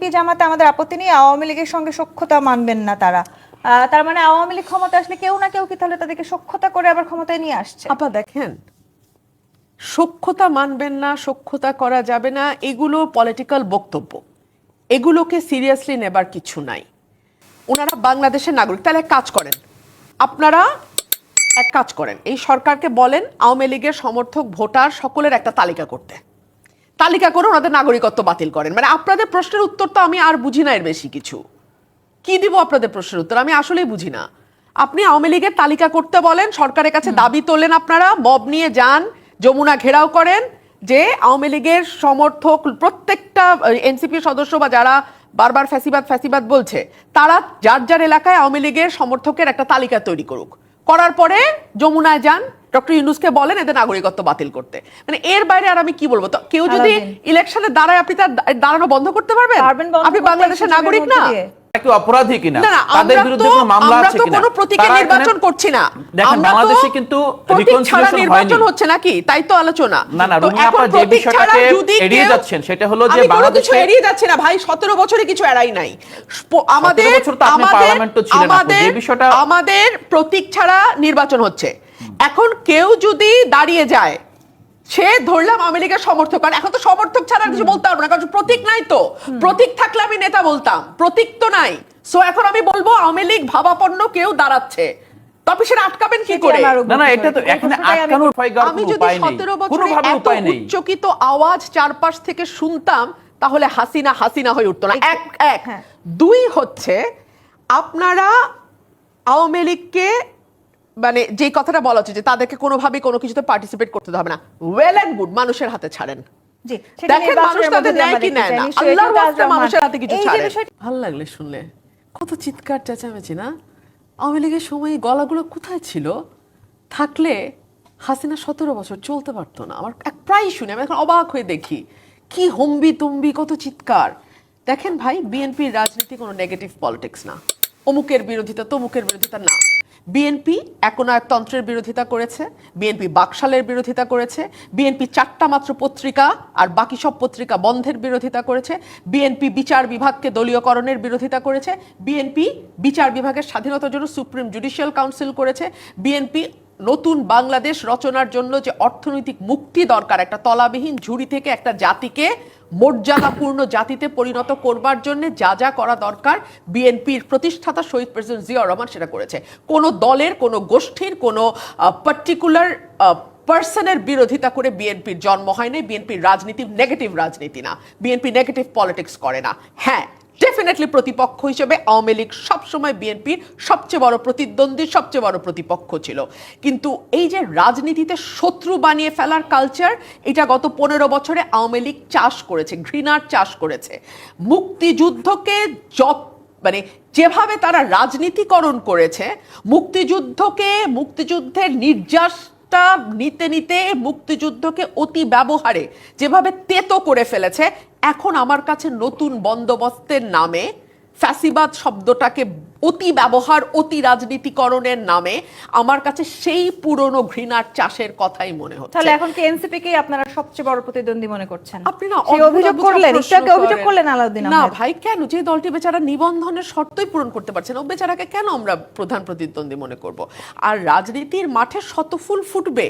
BNP জামাতে আমাদের আপত্তি নেই, আওয়ামী লীগের সঙ্গে সক্ষতা মানবেন না তারা। তার মানে আওয়ামী লীগ ক্ষমতা আসলে কেউ না কেউ কি তাহলে তাদেরকে সক্ষতা করে আবার ক্ষমতায় নিয়ে আসছে? আপা, দেখেন সক্ষতা মানবেন না সক্ষতা করা যাবে না, এগুলো পলিটিক্যাল বক্তব্য। এগুলোকে সিরিয়াসলি নেবার কিছু নাই। ওনারা বাংলাদেশের নাগরিক। তাহলে কাজ করেন। আপনারা এক কাজ করেন। এই সরকারকে বলেন, আওয়ামী লীগের সমর্থক, ভোটার, সকলের একটা তালিকা করতে। তালিকা করে ওনাদের নাগরিকত্ব বাতিল করেন। মানে আপনাদের প্রশ্নের উত্তর তো আমি আর বুঝি না এর বেশি কিছু। কি দিব আপনাদের প্রশ্নের উত্তর? আমি আসলেই বুঝি না। আপনি আওয়ামী লীগের তালিকা করতে বলেন সরকারের কাছে দাবি তোলেন আপনারা মব নিয়ে যান যমুনা ঘেরাও করেন যে আওয়ামী লীগের সমর্থক প্রত্যেকটা এনসিপি সদস্য বা যারা বারবার ফ্যাসিবাদ ফ্যাসিবাদ বলছে তারা যার যার এলাকায় আওয়ামী লীগের সমর্থকের একটা তালিকা তৈরি করুক। করার পরে যমুনায় যান ডক্টর ইউনুসকে বলেন এদের নাগরিকত্ব বাতিল করতে। মানে এর বাইরে আর আমি কি বলব? তো কেউ যদি। ইলেকশনে দাঁড়ায় আপনি তার দাঁড়ানো বন্ধ করতে পারবেন? আপনি বাংলাদেশের নাগরিক না। কি অপরাধী কিনা? তাদের বিরুদ্ধে কোনো মামলা আছে কিনা? প্রতীকের তারা এখানে- নির্বাচন করছি না। দেখেন বাংলাদেশে কিন্তু প্রতীক reconciliation নির্বাচন হচ্ছে নাকি? তাই তো আলোচনা। না, না, রুমি আপা যে বিষয়টাকে এড়িয়ে যাচ্ছেন, সেটা হলো যে বাংলাদেশে- এড়িয়ে যাচ্ছে না ভাই সতেরো বছরে কিছু এড়াই নাই। আমাদের বছর তো আপনি আমাদের আমাদের প্রতীক ছাড়া নির্বাচন হচ্ছে। এখন কেউ যদি দাঁড়িয়ে যায় সে ধরলাম আওয়ামী লীগের সমর্থক কারণ এখন তো সমর্থক ছাড়া কিছু বলতে পারব না কারণ প্রতীক নাই তো। প্রতীক থাকলে আমি নেতা বলতাম প্রতীক তো নাই। সো এখন আমি বলব আওয়ামী লীগ ভাবাপন্ন কেউ দাঁড়াচ্ছে। তবে সেটা আটকাবেন কি করে? না না এটা তো এখানে আমি আটকানোর আমি যদি উপায় নেই সতেরো বছরে এত উচ্চকিত আওয়াজ চারপাশ থেকে শুনতাম তাহলে হাসিনা হাসিনা হয়ে উঠতো না। এক এক। হ্যাঁ। দুই হচ্ছে আপনারা আওয়ামী লীগকে মানে যে কথাটা বলা হচ্ছে যে তাদেরকে কোনোভাবে কোনো কিছুতে পার্টিসিপেট করতে হবে না। ওয়েল এন্ড গুড মানুষের হাতে ছাড়েন। দেখেন মানুষ তাদের নেয় কি নেয় না। আল্লাহর কিন্তু ওয়াস্তে আজকে আমার- মানুষের হাতে কিছু ছাড়েন। ভালো লাগলে শুনলে। কত চিৎকার চেঁচামেচি না? আওয়ামী লীগের সময় গলাগুলো কোথায় ছিল? থাকলে হাসিনা সতেরো বছর চলতে পারতো না। আমার এক প্রায় শুনে আমি এখন অবাক হয়ে দেখি। কি হম্বি তুম্বি কত চিৎকার। দেখেন ভাই বিএনপির রাজনীতি কোনো নেগেটিভ পলিটিক্স না। অমুকের বিরোধিতা তমুকের বিরোধিতা না। বিএনপি একনায়কতন্ত্রের বিরোধিতা করেছে বিএনপি বাকশালের বিরোধিতা করেছে বিএনপি চারটা মাত্র পত্রিকা আর বাকি সব পত্রিকা বন্ধের বিরোধিতা করেছে বিএনপি বিচার বিভাগকে দলীয়করণের বিরোধিতা করেছে বিএনপি বিচার বিভাগের স্বাধীনতার জন্য সুপ্রিম জুডিশিয়াল কাউন্সিল করেছে বিএনপি নতুন বাংলাদেশ রচনার জন্য যে অর্থনৈতিক মুক্তি দরকার, একটা তলাবিহীন ঝুড়ি থেকে একটা জাতিকে মর্যাদাপূর্ণ জাতিতে পরিণত করবার জন্য যা যা করা দরকার, বিএনপির প্রতিষ্ঠাতা শহীদ প্রেসিডেন্ট জিয়া রহমান সেটা করেছে। কোনো দলের, কোনো গোষ্ঠীর, কোনো পার্টিকুলার পার্সনের বিরোধিতা করে বিএনপির জন্ম হয়নি বিএনপির রাজনীতি নেগেটিভ রাজনীতি না। বিএনপি নেগেটিভ পলিটিক্স করে না। হ্যাঁ ডেফিনেটলি প্রতিপক্ষ হিসেবে আওয়ামী লীগ সবসময় বিএনপির সবচেয়ে বড় প্রতিদ্বন্দ্বী, সবচেয়ে বড় প্রতিপক্ষ ছিল। কিন্তু এই যে রাজনীতিতে শত্রু বানিয়ে ফেলার কালচার এটা গত পনেরো বছরে আওয়ামী লীগ চাষ করেছে, ঘৃণার চাষ করেছে। মুক্তিযুদ্ধকে যত মানে যেভাবে তারা রাজনীতিকরণ করেছে, মুক্তিযুদ্ধকে, মুক্তিযুদ্ধের নির্যাসটা নিতে নিতে মুক্তিযুদ্ধকে অতি ব্যবহারে যেভাবে তেতো করে ফেলেছে এখন আমার কাছে নতুন বন্দোবস্তের নামে ফ্যাসিবাদ শব্দটাকে অতি ব্যবহার অতি রাজনীতিকরণের নামে আমার কাছে সেই পুরনো ঘৃণার চাষের কথাই মনে হচ্ছে। তাহলে এখন কি এনসিপি কেই আপনারা সবচেয়ে বড় প্রতিদ্বন্দ্বী মনে করছেন? আপনি না অভিযোগ করলেন অভিযোগ করলেন আলাউদ্দিন না ভাই কেন? যে দলটি বেচারা নিবন্ধনের শর্তই পূরণ করতে পারছে না ও বেচারাকে কেন আমরা প্রধান প্রতিদ্বন্দ্বী মনে করব? আর রাজনীতির মাঠে শত ফুল ফুটবে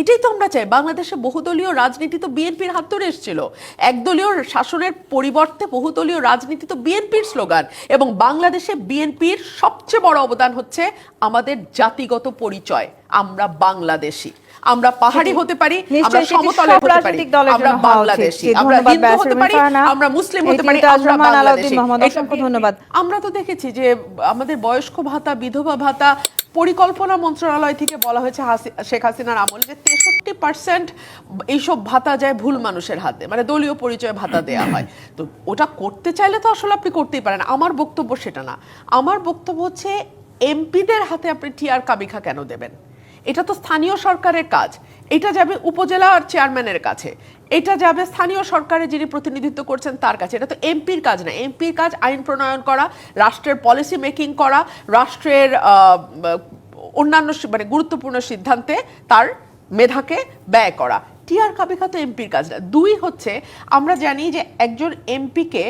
এটাই তো আমরা চাই। বাংলাদেশে বহুদলীয় রাজনীতি তো বিএনপির হাত ধরে এসেছিল। একদলীয় শাসনের পরিবর্তে বহুদলীয় রাজনীতি তো বিএনপির স্লোগান এবং বাংলাদেশে বিএনপির সবচেয়ে বড় অবদান হচ্ছে আমাদের জাতিগত পরিচয়। আমরা বাংলাদেশি। আমরা পাহাড়ি হতে পারি আমরা সমতলে হতে পারি। আমরা বাংলাদেশি। আমরা হিন্দু হতে পারি আমরা মুসলিম হতে পারি আমরা বাংলাদেশি। ধন্যবাদ। আমরা তো দেখেছি যে আমাদের বয়স্ক ভাতা বিধবা ভাতা পরিকল্পনা মন্ত্রণালয় থেকে বলা হয়েছে শেখ হাসিনার আমলে যে তেষট্টি পার্সেন্ট এইসব ভাতা যায় ভুল মানুষের হাতে মানে দলীয় পরিচয় ভাতা দেয়া হয়। তো ওটা করতে চাইলে তো আসলে আপনি করতেই পারেন। আমার বক্তব্য সেটা না। আমার বক্তব্য হচ্ছে, এমপিদের হাতে আপনি টিআর কাবিখা কেন দেবেন? এটা তো স্থানীয় সরকারের কাজ। এটা যাবে উপজেলার চেয়ারম্যানের কাছে। এটা যাবে স্থানীয় সরকারের যিনি প্রতিনিধিত্ব করছেন তার কাছে। এটা তো এমপির কাজ না। এমপির কাজ আইন প্রণয়ন করা, রাষ্ট্রের পলিসি মেকিং করা, রাষ্ট্রের অন্যান্য মানে গুরুত্বপূর্ণ সিদ্ধান্তে তার মেধাকে ব্যয় করা। টিআর কাবিখা তো এমপির কাজ না। দুই হচ্ছে, আমরা জানি যে একজন এমপিকে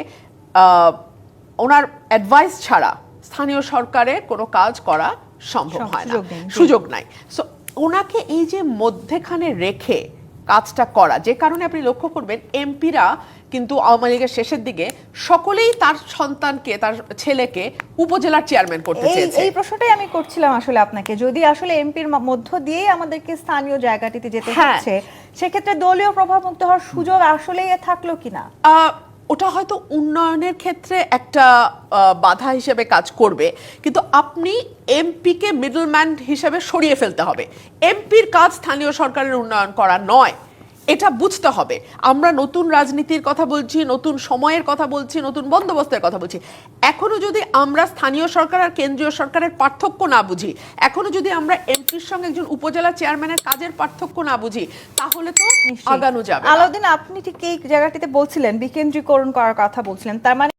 ওনার অ্যাডভাইস ছাড়া স্থানীয় সরকারের কোনো কাজ করা সম্ভব হয় না। সুযোগ নেই, সো ওনাকে এই যে মধ্যেখানে রেখে কাজটা করা যে কারণে আপনি লক্ষ্য করবেন এমপিরা কিন্তু আওয়ামী লীগের শেষের দিকে সকলেই তার সন্তানকে তার ছেলেকে উপজেলার চেয়ারম্যান করতে চেয়েছে। এই প্রশ্নটাই আমি করছিলাম আসলে আপনাকে। যদি আসলে এমপির মধ্য দিয়েই আমাদেরকে স্থানীয় জায়গাটিতে যেতে হ্যাঁ। হচ্ছে সেক্ষেত্রে দলীয় প্রভাব মুক্ত হওয়ার সুযোগ আসলেই থাকল কিনা? আহ, ওটা হয়তো উন্নয়নের ক্ষেত্রে একটা বাধা হিসেবে কাজ করবে। কিন্তু আপনি এমপিকে মিডলম্যান হিসেবে সরিয়ে ফেলতে হবে। এমপির কাজ স্থানীয় সরকারের উন্নয়ন করা নয়। এটা বুঝতে হবে আমরা নতুন রাজনীতির কথা বলছি নতুন সময়ের কথা বলছি নতুন বন্দোবস্তের কথা বলছি এখনও যদি আমরা স্থানীয় সরকার আর কেন্দ্রীয় সরকারের পার্থক্য না বুঝি এখনও যদি আমরা এমপির সঙ্গে একজন উপজেলা চেয়ারম্যানের কাজের পার্থক্য না বুঝি তাহলে তো। আগানো যাবে। আলাউদ্দিন আপনি ঠিক এই জায়গাটিতে বলছিলেন বিকেন্দ্রীকরণ করার কথা বলছিলেন তার মানে